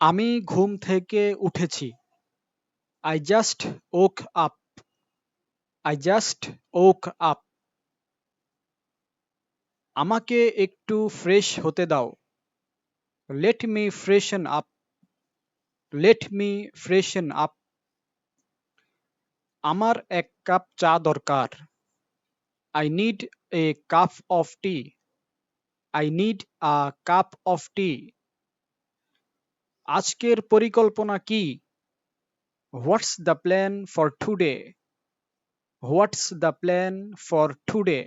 আমি ঘুম থেকে উঠেছি। I just woke up I just woke up আমাকে একটু ফ্রেশ হতে দাও। Let me freshen up let me freshen up আমার এক কাপ চা দরকার। I need a cup of tea I need a cup of tea আজকের পরিকল্পনা কি? What's the plan for today what's the plan for today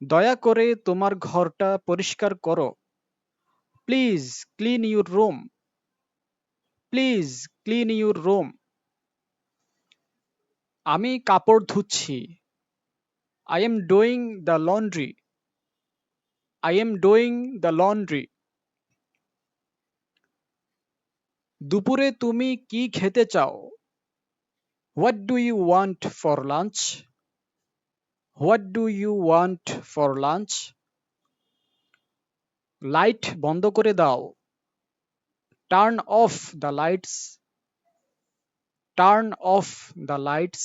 দয়া করে তোমার ঘরটা পরিষ্কার করো। Please clean your room please clean your room আমি কাপড় ধুচ্ছি। I am doing the laundry I am doing the laundry দুপুরে তুমি কি খেতে চাও? What do you want for lunch what do you want for lunch light বন্ধ করে দাও। Turn off the lights turn off the lights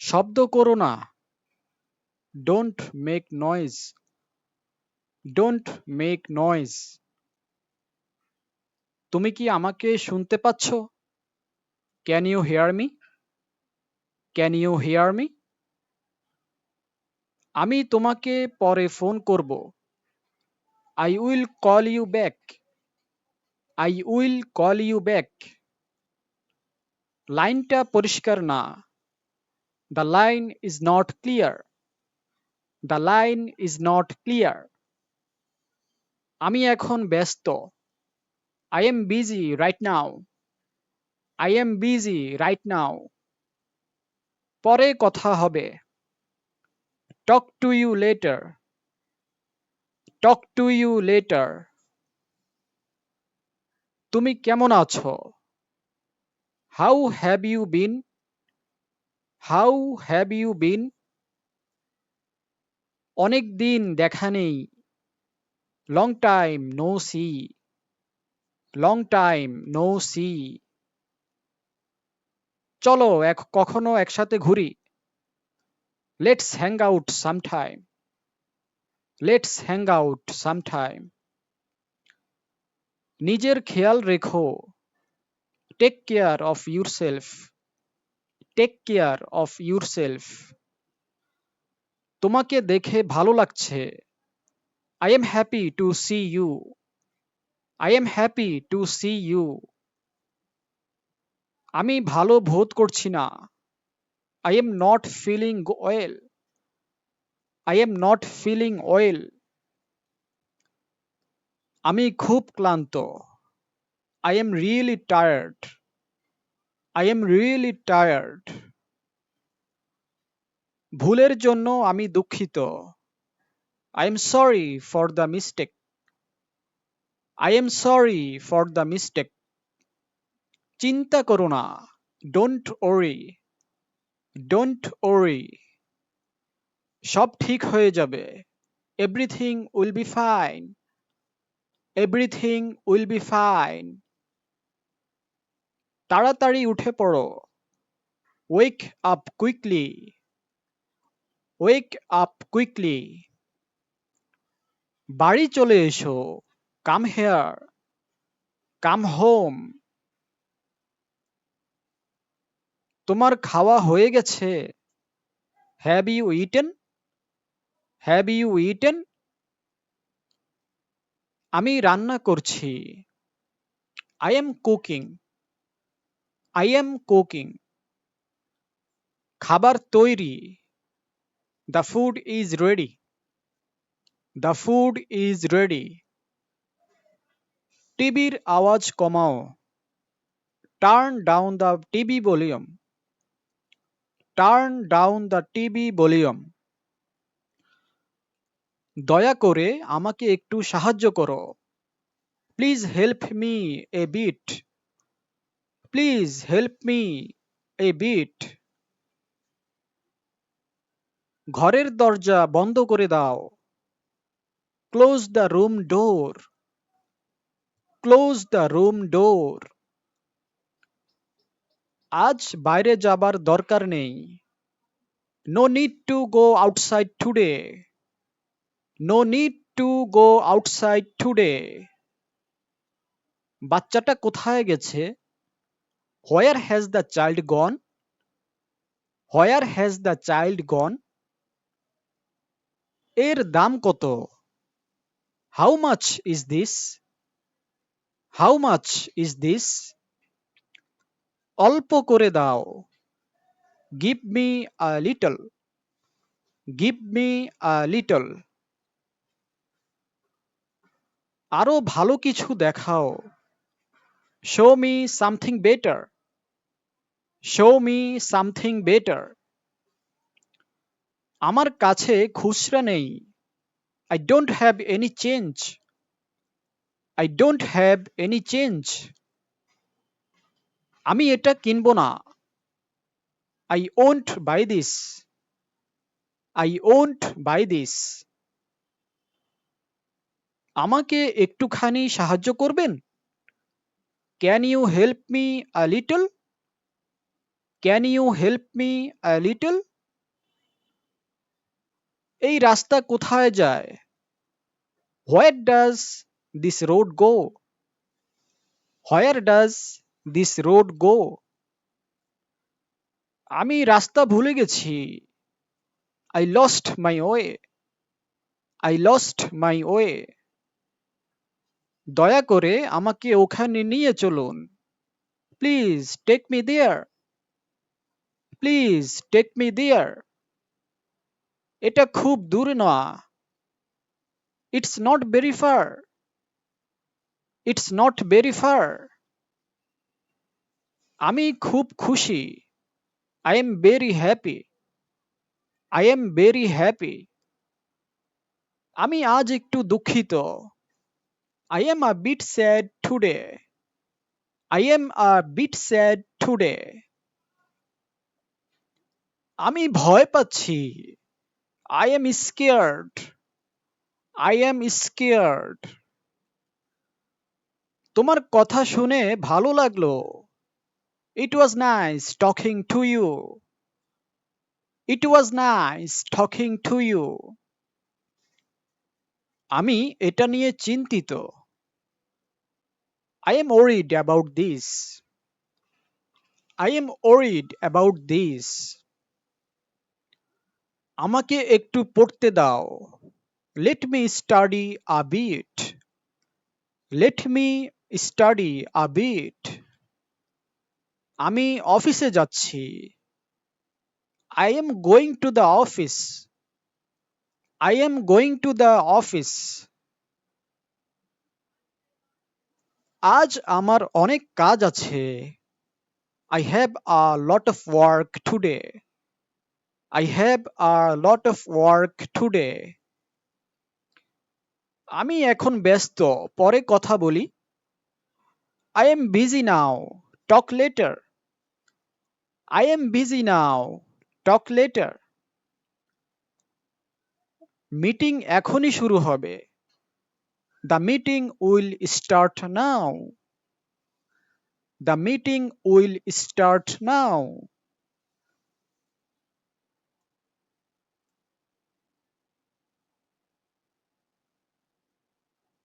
শব্দ করো না। Don't make noise don't make noise তুমি কি আমাকে শুনতে পাচ্ছ? Can you hear me can you hear me আমি তোমাকে পরে ফোন করব। I will call you back I will call you back লাইনটা পরিষ্কার না। The line is not clear the line is not clear আমি এখন ব্যস্ত। I am busy right now. I am busy right now. পরে কথা হবে। Talk to you later. Talk to you later. তুমি কেমন আছো? How have you been? How have you been? অনেক দিন দেখা নেই। Long time no see. Long time no see. চলো এক কখনো একসাথে ঘুরি। Let's hang out sometime. Let's hang out sometime. নিজের খেয়াল রেখো। Take care of yourself. Take care of yourself. তোমাকে দেখে ভালো লাগছে। I am happy to see you. I am happy to see you. আমি ভালো বোধ করছি না। I am not feeling well. I am not feeling well. আমি খুব ক্লান্ত। I am really tired. I am really tired. ভুলের জন্য আমি দুঃখিত। I am sorry for the mistake. I am sorry for the mistake চিন্তা করো না। ডোন্ট ওরি ডোন্ট ওরি সব ঠিক হয়ে যাবে। Everything will be fine everything will be fine তাড়াতাড়ি উঠে পড়ো। Wake up quickly wake up quickly বাড়ি চলে এসো। Come here. Come home. তোমার খাওয়া হয়ে গেছে? Have you eaten? Have you eaten? আমি রান্না করছি। I am cooking. I am cooking. খাবার তৈরি। The food is ready. The food is ready. টিভির আওয়াজ কমাও। Turn down the TV volume. Turn down the TV volume. দয়া করে আমাকে একটু সাহায্য করো। Please help me a bit. Please help me a bit. ঘরের দরজা বন্ধ করে দাও। Close the room door. Close the room door আজ বাইরে যাবার দরকার নেই। No need to go outside today no need to go outside today বাচ্চাটা কোথায় গেছে? Where has the child gone where has the child gone এর দাম কত? How much is this how much is this অল্প করে দাও। Give me a little give me a little আরও ভালো কিছু দেখাও। Show me something better show me something better আমার কাছে খুচরা নেই। I don't have any change I don't have any change আমি এটা কিনবো না। I won't buy this I won't buy this আমাকে একটুখানি সাহায্য করবেন? Can you help me a little can you help me a little এই রাস্তা কোথায় যায়? Where does this road go where does this road go আমি রাস্তা ভুলে গেছি। I lost my way I lost my way দয়া করে আমাকে ওখানে নিয়ে চলুন। Please take me there please take me there এটা খুব দূরে না। It's not very far it's not very far আমি খুব খুশি। I am very happy I am very happy আমি আজ একটু দুঃখিত। I am a bit sad today I am a bit sad today আমি ভয় পাচ্ছি। I am scared I am scared তোমার কথা শুনে ভালো লাগল। It was nice talking to you it was nice talking to you আমি এটা নিয়ে চিন্তিত। I am worried about this I am worried about this আমাকে একটু পড়তে দাও। Let me study a bit let me study a bit আমি অফিসে যাচ্ছি। I am going to the office I am going to the office আজ আমার অনেক কাজ আছে। I have a lot of work today I have a lot of work today আমি এখন ব্যস্ত। পরে কথা বলি। I am busy now talk later I am busy now talk later meeting এখনই শুরু হবে। The meeting will start now the meeting will start now